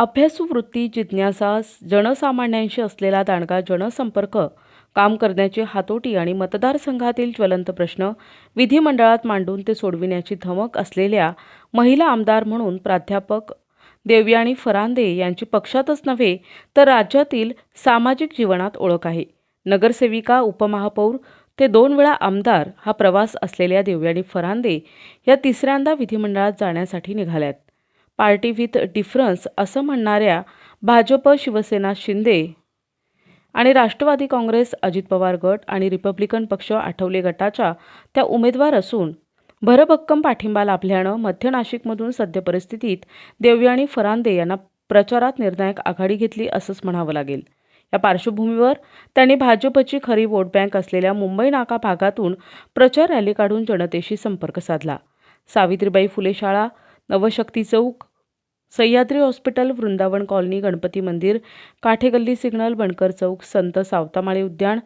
अभ्यासू वृत्ती जिज्ञासा जनसामान्यांशी असलेला दांडगा जनसंपर्क काम करण्याची हातोटी आणि मतदारसंघातील ज्वलंत प्रश्न विधिमंडळात मांडून ते सोडविण्याची धमक असलेल्या महिला आमदार म्हणून प्राध्यापक देवयाणी फरांदे यांची पक्षातच नव्हे तर राज्यातील सामाजिक जीवनात ओळख आहे. नगरसेविका उपमहापौर ते दोन वेळा आमदार हा प्रवास असलेल्या देवयाणी फरांदे या तिसऱ्यांदा विधिमंडळात जाण्यासाठी निघाल्यात. पार्टी विथ डिफरन्स असं म्हणणाऱ्या भाजप शिवसेना शिंदे आणि राष्ट्रवादी काँग्रेस अजित पवार गट आणि रिपब्लिकन पक्ष आठवले गटाच्या त्या उमेदवार असून भरभक्कम पाठिंबा लाभल्यानं मध्य नाशिकमधून सद्य परिस्थितीत देवयानी फरांदे यांना प्रचारात निर्णायक आघाडी घेतली असंच म्हणावं लागेल. या पार्श्वभूमीवर त्यांनी भाजपची खरी वोट बँक असलेल्या मुंबई नाका भागातून प्रचार रॅली काढून जनतेशी संपर्क साधला. सावित्रीबाई फुले शाळा Navshakti Chowk Sahyadri hospital Vrindavan colony Ganpati Mandir Kathegalli signal बनकर चौक संत सावतामाळी उद्यान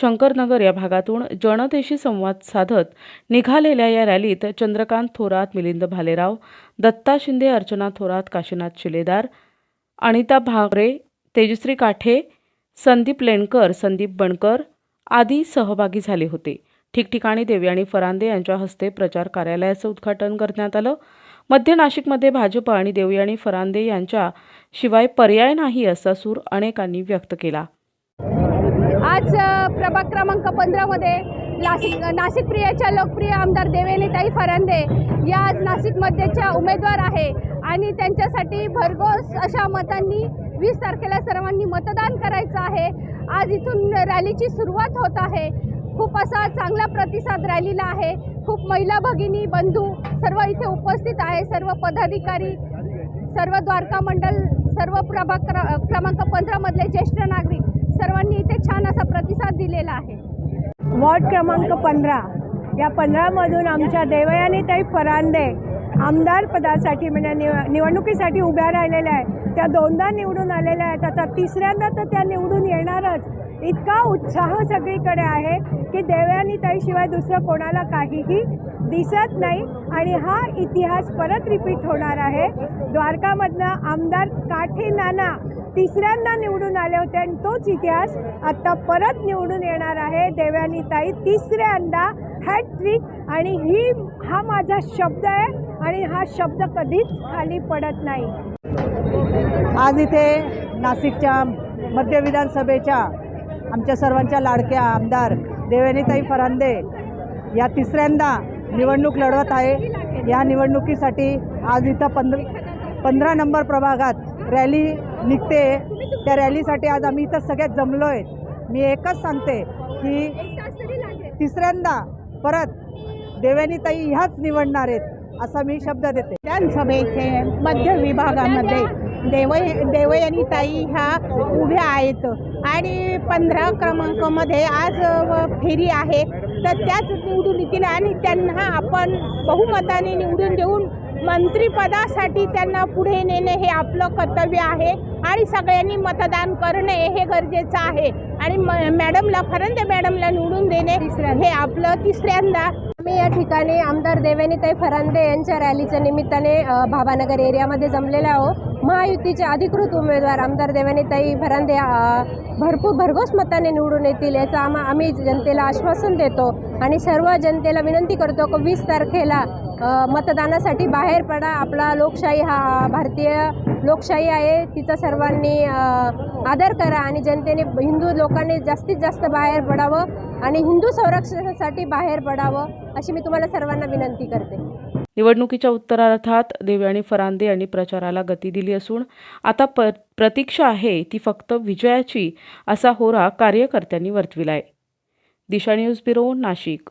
शंकरनगर या भागातून जनतेशी संवाद साधत निघालेल्या या रॅलीत चंद्रकांत थोरात मिलिंद भालेराव दत्ता शिंदे अर्चना थोरात काशीनाथ शिलेदार अनिता भागरे तेजश्री काठे संदीप लेणकर संदीप बणकर आदी सहभागी झाले होते. ठिकठिकाणी देवयानी फरांदे यांच्या हस्ते प्रचार कार्यालयाचं उद्घाटन करण्यात आलं. मध्य नाशिकमध्ये भाजप आणि देवयानी फरांदे यांच्या शिवाय पर्याय नाही असा सूर अनेकांनी व्यक्त केला. आज प्रभाग क्रमांक पंधरामध्ये नाशिक नाशिक प्रियाच्या लोकप्रिय आमदार देवेनीताई फरांदे या आज नाशिकमध्येच्या उमेदवार आहे आणि त्यांच्यासाठी भरघोस अशा मतांनी वीस तारखेला सर्वांनी मतदान करायचं आहे. आज इथून रॅलीची सुरुवात होत आहे. खूप असा चांगला प्रतिसाद रॅलीला आहे. खूप महिला भगिनी बंधू सर्व इथे उपस्थित आहे. सर्व पदाधिकारी सर्व द्वारका मंडल सर्व प्रभाग क्र क्रमांक पंधरामधले ज्येष्ठ नागरिक सर्वांनी इथे छान असा प्रतिसाद दिलेला आहे. वॉर्ड क्रमांक पंधरा. या पंधरामधून आमच्या देवयानीताई फरांदे आमदार पदासाठी म्हणजे निव निवडणुकीसाठी उभ्या राहिलेल्या आहेत. त्या दोनदा निवडून आलेल्या आहेत. आता तिसऱ्यांदा तर त्या निवडून येणारच. इतका उत्साह सगळीकडे आहे की देवयानीताईशिवाय दुसरं कोणाला काहीही दिसत नाही आणि हा इतिहास परत रिपीट होणार आहे. द्वारकामधनं आमदार काठी नाना तिसऱ्यांदा निवडून आले होते आणि तोच इतिहास आता परत निवडून येणार आहे. देवयानीताई तिसऱ्यांदा हॅटट्रिक आणि ही हा माझा शब्द आहे आणि हा शब्द कधीच खाली पडत नाही. आज इथे नाशिकच्या मध्य विधानसभेच्या आमच्या सर्वांच्या लाडक्या आमदार देवेनीताई फरांदे या तिसऱ्यांदा निवडणूक लढवत आहे. या निवडणुकीसाठी आज इथं पंध पंधरा नंबर प्रभागात रॅली निघते. त्या रॅलीसाठी आज आम्ही इथं सगळ्यात जमलो आहे मी एकच सांगते की तिसऱ्यांदा परत देवेनीताई ह्याच निवडणार आहेत असा मी शब्द देते. विधानसभेचे मध्य विभागामध्ये देव देवयानीताई ह्या उभ्या आहेत आणि पंधरा क्रमांकामध्ये आज फेरी आहे तर त्याच निवडून येतील आणि त्यांना आपण बहुमताने निवडून देऊन मंत्रिपदासाठी त्यांना पुढे नेणे हे आपलं कर्तव्य आहे आणि सगळ्यांनी मतदान करणे हे गरजेचं आहे. आणि म मॅडमला फरंदे मॅडमला निवडून देणे हे आपलं तिसऱ्यांदा. आम्ही या ठिकाणी आमदार देवेनीताई फरांदे यांच्या रॅलीच्या निमित्ताने भावानगर एरियामध्ये जमलेले आहो महायुतीचे अधिकृत उमेदवार आमदार देवेनीताई फरांदे भरपूर भरघोस मताने निवडून येतील याचं आम्हा आम्ही जनतेला आश्वासन देतो. आणि सर्व जनतेला विनंती करतो की वीस तारखेला मतदानासाठी बाहेर पडा. आपला लोकशाही हा भारतीय लोकशाही आहे. तिचा सर्वांनी आदर करा आणि जनतेने हिंदू लोकांनी जास्तीत जास्त बाहेर पडावं आणि हिंदू संरक्षणासाठी बाहेर पडावं अशी मी तुम्हाला सर्वांना विनंती करते. निवडणुकीच्या उत्तरार्धात आणि फरांदे यांनी प्रचाराला गती दिली असून आता प प्रतीक्षा आहे ती फक्त विजयाची असा होरा कार्यकर्त्यांनी वर्तविला आहे दिशा न्यूज ब्युरो नाशिक.